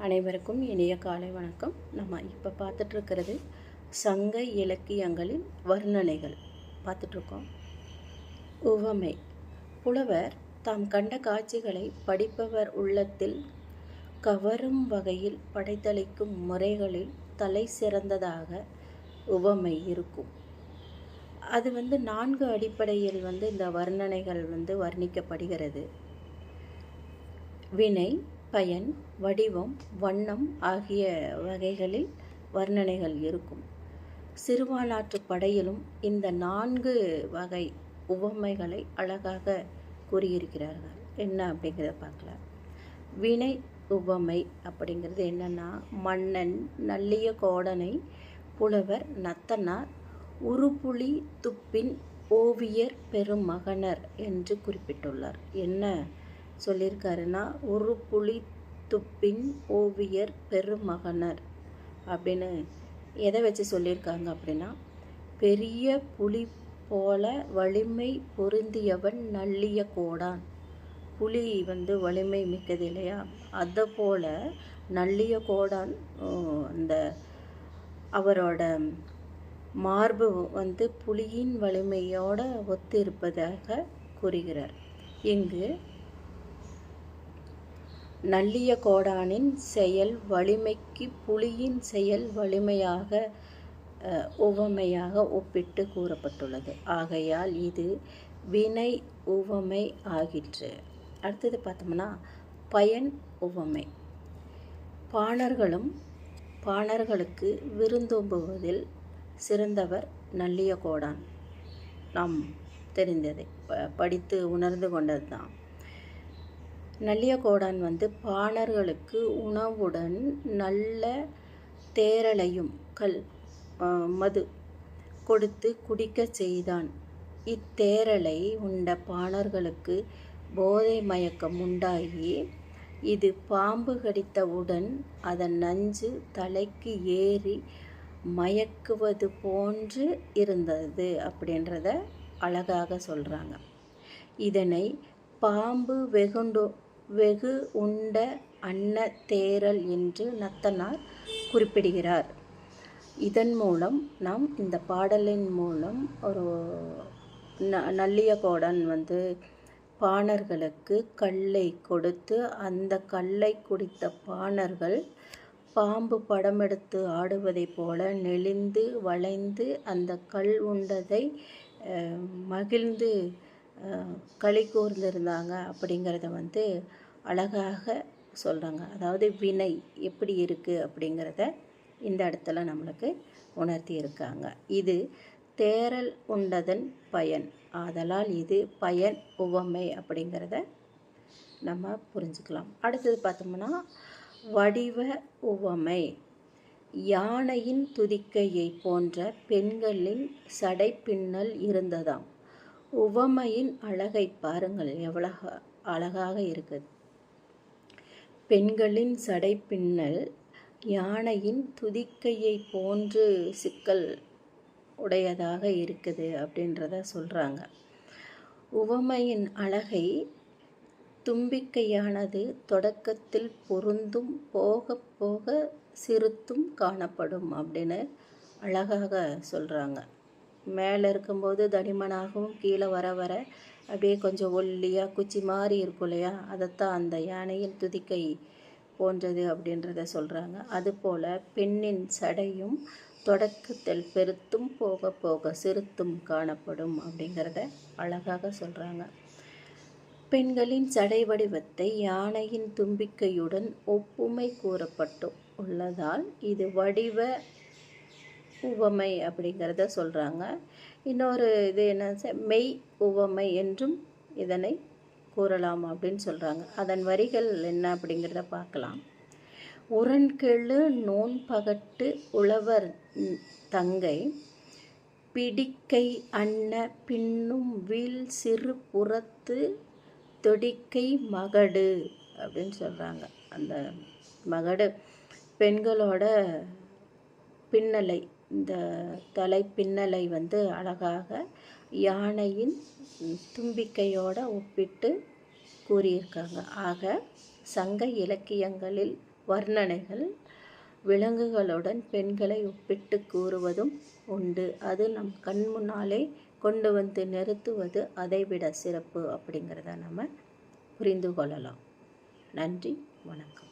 அனைவருக்கும் இனிய காலை வணக்கம். நம்ம இப்போ பார்த்துட்ருக்கிறது சங்க இலக்கியங்களின் வர்ணனைகள். பார்த்துட்ருக்கோம். உவமை. புலவர் தாம் கண்ட காட்சிகளை படிப்பவர் உள்ளத்தில் கவரும் வகையில் படைத்தளிக்கும் முறைகளில் தலை சிறந்ததாக உவமை இருக்கும். அது வந்து நான்கு அடிப்படையில் வந்து இந்த வர்ணனைகள் வந்து வர்ணிக்கப்படுகிறது. வினை பயன் வடிவம் வண்ணம் ஆகிய வகைகளில் வர்ணனைகள் இருக்கும். சிறுபாலாற்று படையிலும் இந்த நான்கு வகை உவமைகளை அழகாக கூறியிருக்கிறார்கள். என்ன அப்படிங்கிறத பார்க்கலாம். வினை உவமை அப்படிங்கிறது என்னன்னா மன்னன் நல்லிய கோடனை புலவர் நத்தனார் உருப்புலி துப்பின் ஓவியர் பெருமகனர் என்று குறிப்பிட்டுள்ளார். என்ன சொல்லியிருக்காருன்னா ஒரு புலி துப்பின் ஓவியர் பெருமகனர் அப்படின்னு எதை வச்சு சொல்லியிருக்காங்க அப்படின்னா பெரிய புலி போல வலிமை பொருந்தியவன் நல்லிய கோடான். புலி வந்து வலிமை மிக்கது இல்லையா? அதை போல நல்லிய கோடான் அந்த அவரோட மார்பு வந்து புலியின் வலிமையோட ஒத்து இருப்பதாக கூறுகிறார். இங்கு நல்லிய கோடானின் செயல் வலிமைக்கு புலியின் செயல் வலிமையாக உவமையாக ஒப்பிட்டு கூறப்பட்டுள்ளது. ஆகையால் இது வினை உவமை ஆகிற்று. அடுத்தது பார்த்தோம்னா பயன் உவமை. பாணர்களும் பாணர்களுக்கு விருந்தோம்புவதில் சிறந்தவர் நல்லிய கோடான். நாம் தெரிந்ததை படித்து உணர்ந்து கொண்டது தான் நல்லியகோடன் வந்து பாணர்களுக்கு உணவுடன் நல்ல தேரலையும் கல் மது கொடுத்து குடிக்க செய்தான். இத்தேரலை உண்ட பாணர்களுக்கு போதை மயக்கம் உண்டாகி இது பாம்பு கடித்தவுடன் அதன் நஞ்சு தலைக்கு ஏறி மயக்குவது போன்று இருந்தது அப்படின்றத அழகாக சொல்கிறாங்க இதனை பாம்பு வெகுண்டோ வெகு உண்ட அன்ன தேரல் என்று நத்தனார் குறிப்பிடுகிறார். இதன் மூலம் நாம் இந்த பாடலின் மூலம் ஒரு ந நல்லியகோடன் வந்து பாணர்களுக்கு கல்லை கொடுத்து அந்த கல்லை குடித்த பாணர்கள் பாம்பு படம் எடுத்து ஆடுவதைப் போல நெளிந்து வளைந்து அந்த கல் உண்டதை மகிழ்ந்து களி கூர்ந்திருந்தாங்க அப்படிங்கிறத வந்து அழகாக சொல்கிறாங்க அதாவது வினை எப்படி இருக்குது அப்படிங்கிறத இந்த இடத்துல நம்மளுக்கு உணர்த்தி இருக்காங்க. இது தேரல் உண்டதன் பயன். ஆதலால் இது பயன் உவமை அப்படிங்கிறத நம்ம புரிஞ்சுக்கலாம். அடுத்தது பார்த்தோம்னா வடிவ உவமை. யானையின் துதிக்கையை போன்ற பெண்களின் சடை பின்னல் இருந்ததாம். உவமையின் அழகை பாருங்கள். எவ்வளவு அழகாக இருக்குது. பெண்களின் சடை பின்னல் யானையின் துதிக்கையை போன்று சிக்கல் உடையதாக இருக்குது அப்படின்றத சொல்கிறாங்க உவமையின் அழகை தும்பிக்கையானது தொடக்கத்தில் பொருந்தும் போக போக சிறுத்தும் காணப்படும் அப்படின்னு அழகாக சொல்கிறாங்க மேலே இருக்கும்போது தடிமனாகவும் கீழே வர வர அப்படியே கொஞ்சம் ஒல்லியாக குச்சி மாதிரி இருக்கும் இல்லையா? அதைத்தான் அந்த யானையின் துதிக்கை போன்றது அப்படின்றத சொல்கிறாங்க அதுபோல் பெண்ணின் சடையும் தொடக்கத்தில் பெருத்தும் போக போக சிறுத்தும் காணப்படும் அப்படிங்கிறத அழகாக சொல்கிறாங்க பெண்களின் சடை வடிவத்தை யானையின் தும்பிக்கையுடன் ஒப்புமை கூறப்பட்டு உள்ளதால் இது வடிவ உவமை அப்படிங்கிறத சொல்கிறாங்க இன்னொரு இது என்ன மெய் உவமை என்றும் இதனை கூறலாம் அப்படின்னு சொல்கிறாங்க அதன் வரிகள் என்ன அப்படிங்கிறத பார்க்கலாம். உரன்கெழு நோன் பகட்டு உழவர் தங்கை பிடிக்கை அன்ன பின்னும் வீல் சிறு புறத்து தொடிக்கை மகடு அப்படின்னு சொல்கிறாங்க அந்த மகடு பெண்களோட பின்னலை இந்த தலை பின்னலை வந்து அழகாக யானையின் தும்பிக்கையோடு ஒப்பிட்டு கூறியிருக்காங்க. ஆக சங்க இலக்கியங்களில் வர்ணனைகள் விலங்குகளுடன் பெண்களை ஒப்பிட்டு கூறுவதும் உண்டு. அது நம் கண் முன்னாலே கொண்டு வந்து நிறுத்துவது அதைவிட சிறப்பு அப்படிங்கிறத நம்ம புரிந்து கொள்ளலாம். நன்றி வணக்கம்.